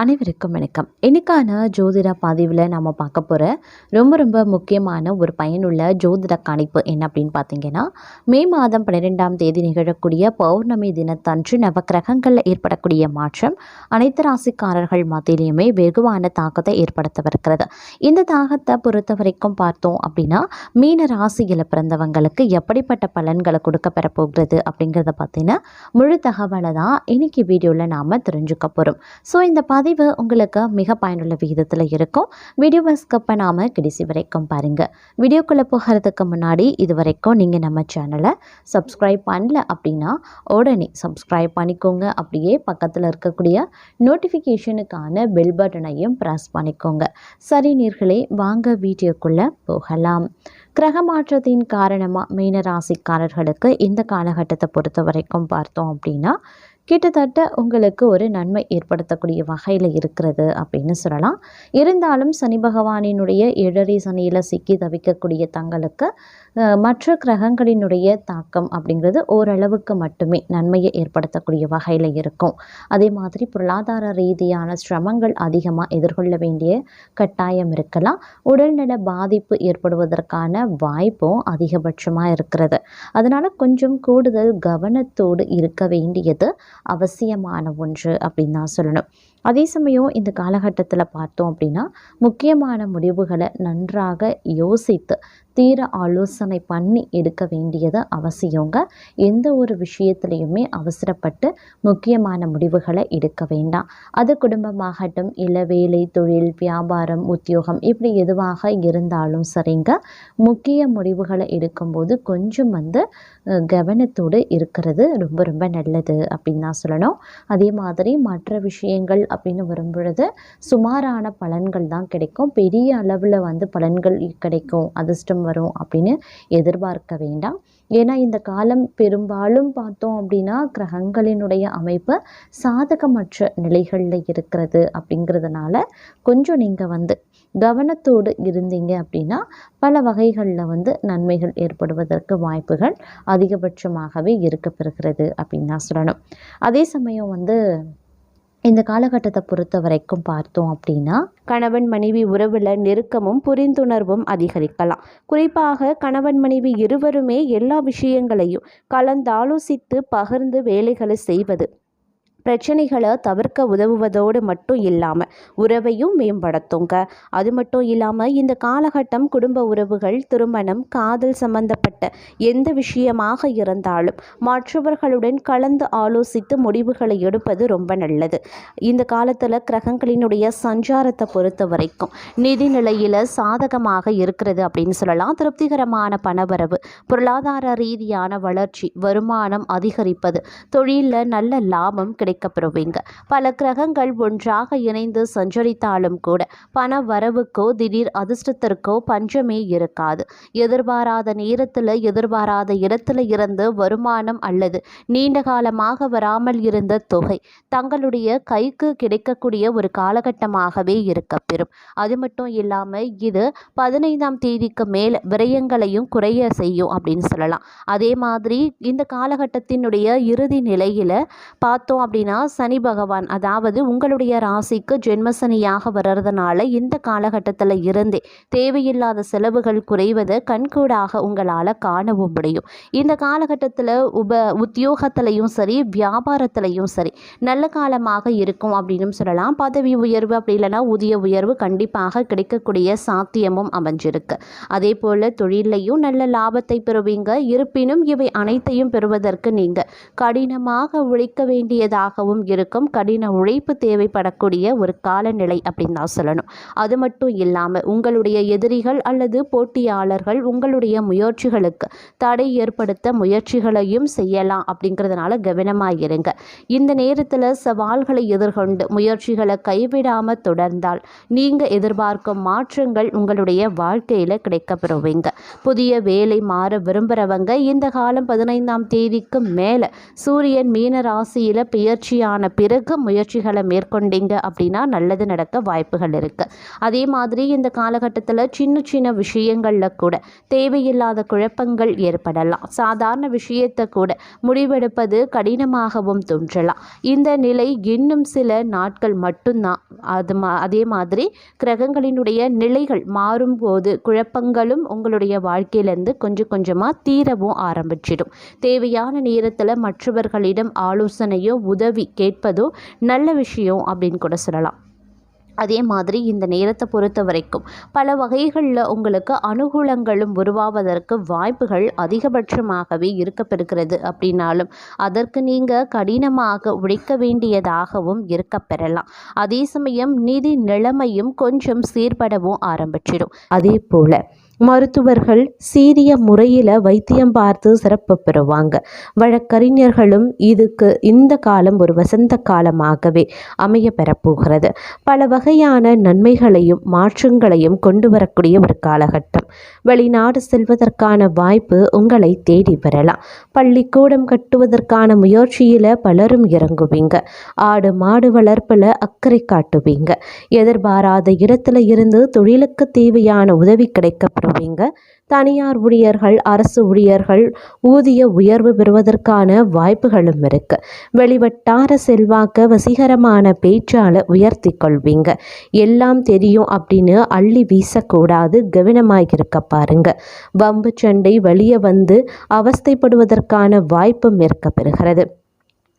அனைவருக்கும் வணக்கம். இன்னைக்கான ஜோதிட பதிவில் நம்ம பார்க்க போகிற ரொம்ப ரொம்ப முக்கியமான ஒரு பயனுள்ள ஜோதிட கணிப்பு என்ன அப்படின்னு பார்த்தீங்கன்னா மே மாதம் பன்னிரெண்டாம் தேதி நிகழக்கூடிய பௌர்ணமி தினத்தன்று நவக்கிரகங்களில் ஏற்படக்கூடிய மாற்றம் அனைத்து ராசிக்காரர்கள் மத்தியிலையுமே வெகுவான தாக்கத்தை ஏற்படுத்தவிருக்கிறது. இந்த தாக்கத்தை பொறுத்த வரைக்கும் பார்த்தோம் அப்படின்னா மீன ராசியில் பிறந்தவங்களுக்கு எப்படிப்பட்ட பலன்களை கொடுக்க பெற போகிறது அப்படிங்கிறத பார்த்தீங்கன்னா முழு தகவலை தான் இன்னைக்கு வீடியோவில் நாம் தெரிஞ்சுக்க போகிறோம் ஸோ இந்த பதிவு உங்களுக்கு மிக பயனுள்ள விகிதத்தில் இருக்கும். வீடியோவை ஸ்கிப் பண்ணாமல் கடைசி வரைக்கும் பாருங்கள் வீடியோக்குள்ளே போகிறதுக்கு முன்னாடி இது வரைக்கும் நீங்கள் நம்ம சேனலை சப்ஸ்கிரைப் பண்ணல அப்படின்னா உடனே சப்ஸ்கிரைப் பண்ணிக்கோங்க. அப்படியே பக்கத்தில் இருக்கக்கூடிய நோட்டிஃபிகேஷனுக்கான பெல் பட்டனையும் ப்ரெஸ் பண்ணிக்கோங்க. சரி நீர்களே வாங்க வீடியோக்குள்ளே போகலாம். கிரக மாற்றத்தின் காரணமாக மீனராசிக்காரர்களுக்கு இந்த காலகட்டத்தை பொறுத்த வரைக்கும் பார்த்தோம் அப்படின்னா கிட்டத்தட்ட உங்களுக்கு ஒரு நன்மை ஏற்படுத்தக்கூடிய வகையில் இருக்கிறது அப்படின்னு சொல்லலாம். இருந்தாலும் சனி பகவானினுடைய ஏழரை சனியில் சிக்கி தவிக்கக்கூடிய தங்களுக்கு மற்ற கிரகங்களினுடைய தாக்கம் அப்படிங்கிறது ஓரளவுக்கு மட்டுமே நன்மையை ஏற்படுத்தக்கூடிய வகையில் இருக்கும். அதே மாதிரி பொருளாதார ரீதியான சிரமங்கள் அதிகமாக எதிர்கொள்ள வேண்டிய கட்டாயம் இருக்கலாம். உடல்நல பாதிப்பு ஏற்படுவதற்கான வாய்ப்பும் அதிகபட்சமாக இருக்கிறது. அதனால் கொஞ்சம் கூடுதல் கவனத்தோடு இருக்க வேண்டியது அவசியமான ஒன்று அப்படின்னு தான் சொல்லணும். அதே சமயம் இந்த காலகட்டத்தில் பார்த்தோம் அப்படின்னா முக்கியமான முடிவுகளை நன்றாக யோசித்து தீர ஆலோசனை பண்ணி எடுக்க வேண்டியது அவசியங்க. எந்த ஒரு விஷயத்துலையுமே அவசரப்பட்டு முக்கியமான முடிவுகளை எடுக்க வேண்டாம். அது குடும்பமாகட்டும் இல்லை வேலை தொழில் வியாபாரம் உத்தியோகம் இப்படி எதுவாக இருந்தாலும் சரிங்க. முக்கிய முடிவுகளை எடுக்கும்போது கொஞ்சம் வந்து கவனத்தோடு இருக்கிறது ரொம்ப ரொம்ப நல்லது அப்படின்னு தான் சொல்லணும். அதே மாதிரி மற்ற விஷயங்கள் அப்படின்னு வரும்பொழுது சுமாரான பலன்கள் தான் கிடைக்கும். பெரிய அளவில் வந்து பலன்கள் கிடைக்கும் அதிர்ஷ்டம் வரும் அப்படின்னு எதிர்பார்க்க வேண்டாம். ஏன்னா இந்த காலம் பெரும்பாலும் பார்த்தோம் அப்படின்னா கிரகங்களினுடைய அமைப்பு சாதகமற்ற நிலைகளில் இருக்கிறது அப்படிங்கிறதுனால கொஞ்சம் நீங்கள் வந்து கவனத்தோடு இருந்தீங்க அப்படின்னா பல வகைகளில் வந்து நன்மைகள் ஏற்படுவதற்கு வாய்ப்புகள் அதிகபட்சமாகவே இருக்க பெறுகிறது அப்படின்னு தான் சொல்லணும். அதே சமயம் வந்து இந்த காலகட்டத்தை பொறுத்த வரைக்கும் பார்த்தோம் அப்படின்னா கணவன் மனைவி உறவில் நெருக்கமும் புரிந்துணர்வும் அதிகரிக்கலாம். குறிப்பாக கணவன் மனைவி இருவருமே எல்லா விஷயங்களையும் கலந்தாலோசித்து பகிர்ந்து வேலைகளை செய்வது. பிரச்சனைகளை தவிர்க்க உதவுவதோடு மட்டும் இல்லாமல் உறவையும் மேம்படுத்துங்க. அது மட்டும் இல்லாமல் இந்த காலகட்டம் குடும்ப உறவுகள் திருமணம் காதல் சம்பந்தப்பட்ட எந்த விஷயமாக இருந்தாலும் மற்றவர்களுடன் கலந்து ஆலோசித்து முடிவுகளை எடுப்பது ரொம்ப நல்லது. இந்த காலத்தில் கிரகங்களினுடைய சஞ்சாரத்தை பொறுத்த வரைக்கும் நிதி நிலையில் சாதகமாக இருக்கிறது அப்படின்னு சொல்லலாம். திருப்திகரமான பணவரவு பொருளாதார ரீதியான வளர்ச்சி வருமானம் அதிகரிப்பது தொழிலில் நல்ல லாபம் கிடைக்கும் கிடைக்கப்பெறுவீங்க பல கிரகங்கள் ஒன்றாக இணைந்து சஞ்சரித்தாலும் கூட பண வரவுக்கோ திடீர் அதிர்ஷ்டத்திற்கோ பஞ்சமே இருக்காது. எதிர்பாராத நேரத்தில் எதிர்பாராத இடத்துல இருந்து வருமானம் அல்லது நீண்ட காலமாக வராமல் இருந்த தொகை தங்களுடைய கைக்கு கிடைக்கக்கூடிய ஒரு காலகட்டமாகவே இருக்கப்பெறும் அது மட்டும் இல்லாமல் இது பதினைந்தாம் தேதிக்கு மேல் விரயங்களையும் குறைய செய்யும் அப்படின்னு சொல்லலாம். அதே மாதிரி இந்த காலகட்டத்தினுடைய இறுதி நிலையில் பார்த்தோம் அப்படின்னு அப்படின்னா சனி பகவான் அதாவது உங்களுடைய ராசிக்கு ஜென்மசனியாக வர்றதுனால இந்த காலகட்டத்தில் இருந்தே தேவையில்லாத செலவுகள் குறைவதை கண்கூடாக உங்களால் காணவும் முடியும். இந்த காலகட்டத்தில் உப உத்தியோகத்திலையும் சரி வியாபாரத்திலையும் சரி நல்ல காலமாக இருக்கும் அப்படின்னு சொல்லலாம். பதவி உயர்வு அப்படி இல்லைன்னா ஊதிய உயர்வு கண்டிப்பாக கிடைக்கக்கூடிய சாத்தியமும் அமைஞ்சிருக்கு. அதே போல் தொழிலையும் நல்ல லாபத்தை பெறுவீங்க. இருப்பினும் இவை அனைத்தையும் பெறுவதற்கு நீங்கள் கடினமாக உழைக்க வேண்டியதாகவும் இருக்கும். கடின உழைப்பு தேவைப்படக்கூடிய ஒரு காலநிலை அப்படின்னு தான் சொல்லணும். அது மட்டும் இல்லாமல் உங்களுடைய எதிரிகள் அல்லது போட்டியாளர்கள் உங்களுடைய முயற்சிகளுக்கு தடை ஏற்படுத்த முயற்சிகளையும் செய்யலாம் அப்படிங்கிறதுனால கவனமாக இருங்க. இந்த நேரத்தில் சவால்களை எதிர்கொண்டு முயற்சிகளை கைவிடாமல் தொடர்ந்தால் நீங்கள் எதிர்பார்க்கும் மாற்றங்கள் உங்களுடைய வாழ்க்கையில் கிடைக்கப்பெறுவீங்க. புதிய வேலை மாற விரும்புகிறவங்க இந்த காலம் பதினைந்தாம் தேதிக்கு மேலே சூரியன் மீன ராசியில் முயற்சியான பிறகு முயற்சிகளை மேற்கொண்டீங்க அப்படின்னா நல்லது நடக்க வாய்ப்புகள் இருக்குது அதே மாதிரி இந்த காலகட்டத்தில் சின்ன சின்ன விஷயங்களில் கூட தேவையில்லாத குழப்பங்கள் ஏற்படலாம். சாதாரண விஷயத்தை கூட முடிவெடுப்பது கடினமாகவும் தோன்றலாம். இந்த நிலை இன்னும் சில நாட்கள் மட்டும்தான். அது மா அதே மாதிரி கிரகங்களினுடைய நிலைகள் மாறும்போது குழப்பங்களும் உங்களுடைய வாழ்க்கையிலேருந்து கொஞ்சம் கொஞ்சமாக தீரவும் ஆரம்பிச்சிடும். தேவையான நேரத்தில் மற்றவர்களிடம் ஆலோசனையோ உதவி கேட்பதோ நல்ல விஷயம் அப்படின்னு கூட சொல்லலாம். அதே மாதிரி இந்த நேரத்தை பொறுத்த வரைக்கும் பல வகைகளில் உங்களுக்கு அனுகூலங்களும் உருவாவதற்கு வாய்ப்புகள் அதிகபட்சமாகவே இருக்கப்பெறுகிறது. அப்படின்னாலும் அதற்கு நீங்கள் கடினமாக உழைக்க வேண்டியதாகவும் இருக்கப்பெறலாம். அதே சமயம் நிதி நிலைமையும் கொஞ்சம் சீர்படவும் ஆரம்பிச்சிடும். அதே போல் மருத்துவர்கள் சீரிய முறையில் வைத்தியம் பார்த்து சிறப்பு பெறுவாங்க. வழக்கறிஞர்களும் இதுக்கு இந்த காலம் ஒரு வசந்த காலமாகவே அமைய பெறப்போகிறது. பல வகையான நன்மைகளையும் மாற்றங்களையும் கொண்டு வரக்கூடிய ஒரு காலகட்டம். வெளிநாடு செல்வதற்கான வாய்ப்பு உங்களை தேடி வரலாம். பள்ளிக்கூடம் கட்டுவதற்கான முயற்சியில் பலரும் இறங்குவீங்க. ஆடு மாடு வளர்ப்பில் அக்கறை காட்டுவீங்க. எதிர்பாராத இடத்துல இருந்து தொழிலுக்கு தேவையான உதவி கிடைக்கப்படும் கிடைக்கப்படுவீங்க தனியார் ஊழியர்கள் அரசு ஊழியர்கள் ஊதிய உயர்வு பெறுவதற்கான வாய்ப்புகளும் இருக்கு. வெளிவட்டார செல்வாக்க வசீகரமான பேச்சால உயர்த்தி கொள்வீங்க. எல்லாம் தெரியும் அப்படின்னு அள்ளி வீசக்கூடாது கவனமாக இருக்க பாருங்க. வம்பு சண்டை வெளியே வந்து அவஸ்தைப்படுவதற்கான வாய்ப்பும் இருக்க பெறுகிறது.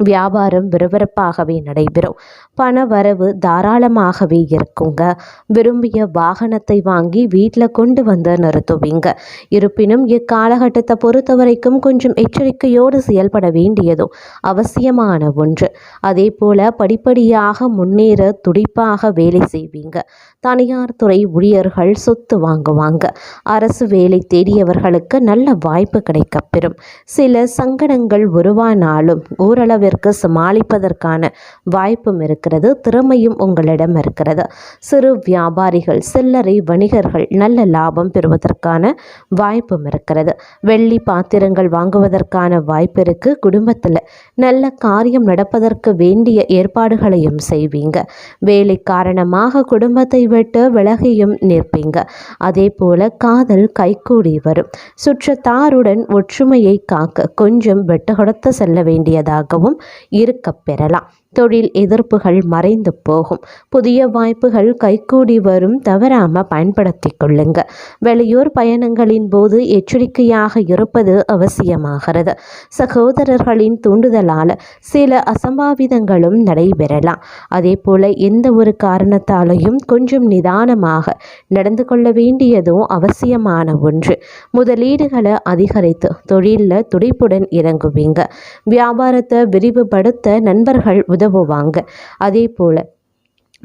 வியாபாரம் விறுவிறுப்பாகவே நடைபெறும். பண வரவு தாராளமாகவே இருக்குங்க. விரும்பிய வாகனத்தை வாங்கி வீட்டில் கொண்டு வந்து நிறுத்துவீங்க. இருப்பினும் இக்காலகட்டத்தை பொறுத்த வரைக்கும் கொஞ்சம் எச்சரிக்கையோடு செயல்பட வேண்டியதும் அவசியமான ஒன்று. அதே போல் படிப்படியாக முன்னேற துடிப்பாக வேலை செய்வீங்க. தனியார் துறை ஊழியர்கள் சொத்து வாங்குவாங்க. அரசு வேலை தேடியவர்களுக்கு நல்ல வாய்ப்பு கிடைக்கப்பெறும். சில சங்கடங்கள் உருவானாலும் ஓரளவு அளவிற்கு சமாளிப்பதற்கான வாய்ப்பும் இருக்கிறது திறமையும் உங்களிடம் இருக்கிறது. சிறு வியாபாரிகள் சில்லறை வணிகர்கள் நல்ல லாபம் பெறுவதற்கான வாய்ப்பும் இருக்கிறது. வெள்ளி பாத்திரங்கள் வாங்குவதற்கான வாய்ப்பு இருக்கு. குடும்பத்தில் நல்ல காரியம் நடப்பதற்கு வேண்டிய ஏற்பாடுகளையும் செய்வீங்க. வேலை காரணமாக குடும்பத்தை விட்டு விலகியும் நிற்பீங்க. அதே போல காதல் கைகூடி வரும். சுற்றத்தாருடன் ஒற்றுமையை காக்க கொஞ்சம் வெட்டு கொடுத்து செல்ல வேண்டியதாகவும் இருக்க பெறலாம் தொழில் எதிர்ப்புகள் மறைந்து போகும். புதிய வாய்ப்புகள் கைகூடி வரும். தவறாம பயன்படுத்தி கொள்ளுங்க. வெளியூர் பயணங்களின் போது எச்சரிக்கையாக இருப்பது அவசியமாகிறது. சகோதரர்களின் தூண்டுதலால் சில அசம்பாவிதங்களும் நடைபெறலாம். அதே போல எந்த ஒரு காரணத்தாலையும் கொஞ்சம் நிதானமாக நடந்து கொள்ள வேண்டியதும் அவசியமான ஒன்று. முதலீடுகளை அதிகரித்து தொழிலில் துடிப்புடன் இறங்குவீங்க. வியாபாரத்தை விரிவுபடுத்த நண்பர்கள் உதவுவாங்க அதே போல்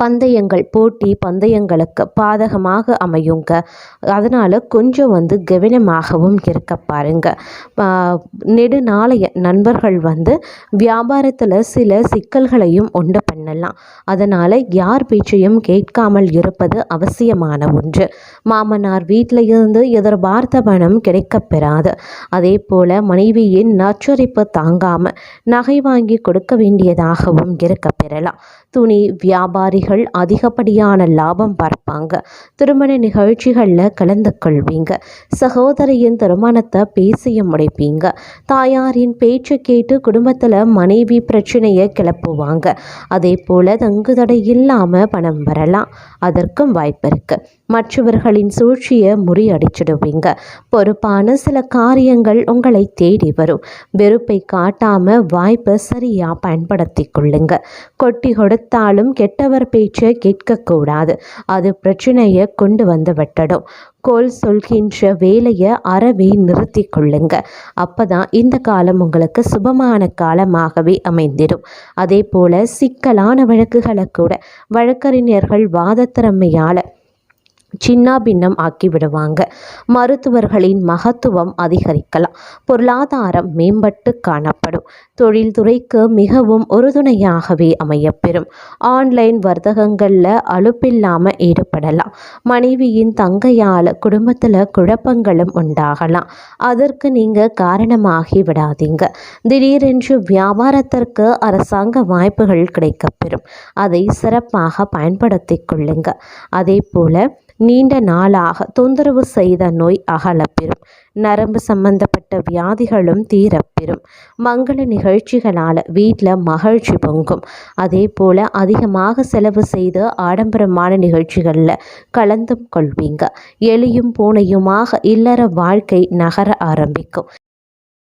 பந்தயங்கள் போட்டி பந்தயங்களுக்கு பாதகமாக அமையுங்க. அதனால் கொஞ்சம் வந்து கவனமாகவும் இருக்க பாருங்க. நெடு நெடுநாளைய நண்பர்கள் வந்து வியாபாரத்தில் சில சிக்கல்களையும் உண்டு பண்ணலாம். அதனால் யார் பேச்சையும் கேட்காமல் இருப்பது அவசியமான ஒன்று. மாமனார் வீட்டில் இருந்து எதிர்பார்த்த பணம் கிடைக்கப் பெறாது. அதே போல் மனைவியின் நச்சரிப்பு தாங்காமல் நகை வாங்கி கொடுக்க வேண்டியதாகவும் இருக்க பெறலாம். துணி வியாபாரிகள் அதிகப்படியான லாபம் பார்ப்பாங்க. திருமண நிகழ்ச்சிகளில் கலந்து கொள்வீங்க. சகோதரியின் திருமணத்தை பேசிய முடிப்பீங்க. தாயாரின் பேச்சு கேட்டு குடும்பத்தில் மனைவி பிரச்சனையை கிளப்புவாங்க. அதே போல் தங்குதடை இல்லாமல் பணம் வரலாம். அதற்கும் வாய்ப்பு இருக்குது மற்றவர்களின் சூழ்ச்சியை முறியடிச்சிடுவீங்க. பொறுப்பான சில காரியங்கள் உங்களை தேடி வரும். வெறுப்பை காட்டாம வாய்ப்பை சரியா பயன்படுத்தி கொள்ளுங்க. கொட்டி கொடுத்தாலும் கெட்டவர் பேச்சை கேட்கக்கூடாது. அது பிரச்சனையை கொண்டு வந்து விட்டடும். கோல் சொல்கின்ற வேலையை அறவே நிறுத்தி கொள்ளுங்க. அப்பதான் இந்த காலம் உங்களுக்கு சுபமான காலமாகவே அமைந்திடும். அதே போல சிக்கலான வழக்குகளை கூட வழக்கறிஞர்கள் வாதத்திறமையால் சின்னாபின்னம் ஆக்கி விடுவாங்க. மருத்துவர்களின் மகத்துவம் அதிகரிக்கலாம். பொருளாதாரம் மேம்பட்டு காணப்படும். தொழில்துறைக்கு மிகவும் உறுதுணையாகவே அமையப்பெறும். ஆன்லைன் வர்த்தகங்களில் அலுப்பில்லாமல் ஈடுபடலாம். மனைவியின் தங்கையால் குடும்பத்தில் குழப்பங்களும் உண்டாகலாம். அதற்கு நீங்கள் காரணமாகி விடாதீங்க. திடீரென்று வியாபாரத்திற்கு அரசாங்க வாய்ப்புகள் கிடைக்கப்பெறும். அதை சிறப்பாக பயன்படுத்தி கொள்ளுங்க. அதே போல் நீண்ட நாளாக தொந்தரவு செய்த நோய் அகலப்பெறும். நரம்பு சம்பந்தப்பட்ட வியாதிகளும் தீரப்பெறும். மங்கள நிகழ்ச்சிகளால் வீட்டில் மகிழ்ச்சி பொங்கும். அதே போல் அதிகமாக செலவு செய்து ஆடம்பரமான நிகழ்ச்சிகளில் கலந்தும் கொள்வீங்க. எலியும் பூனையுமாக இல்லற வாழ்க்கை நகர ஆரம்பிக்கும்.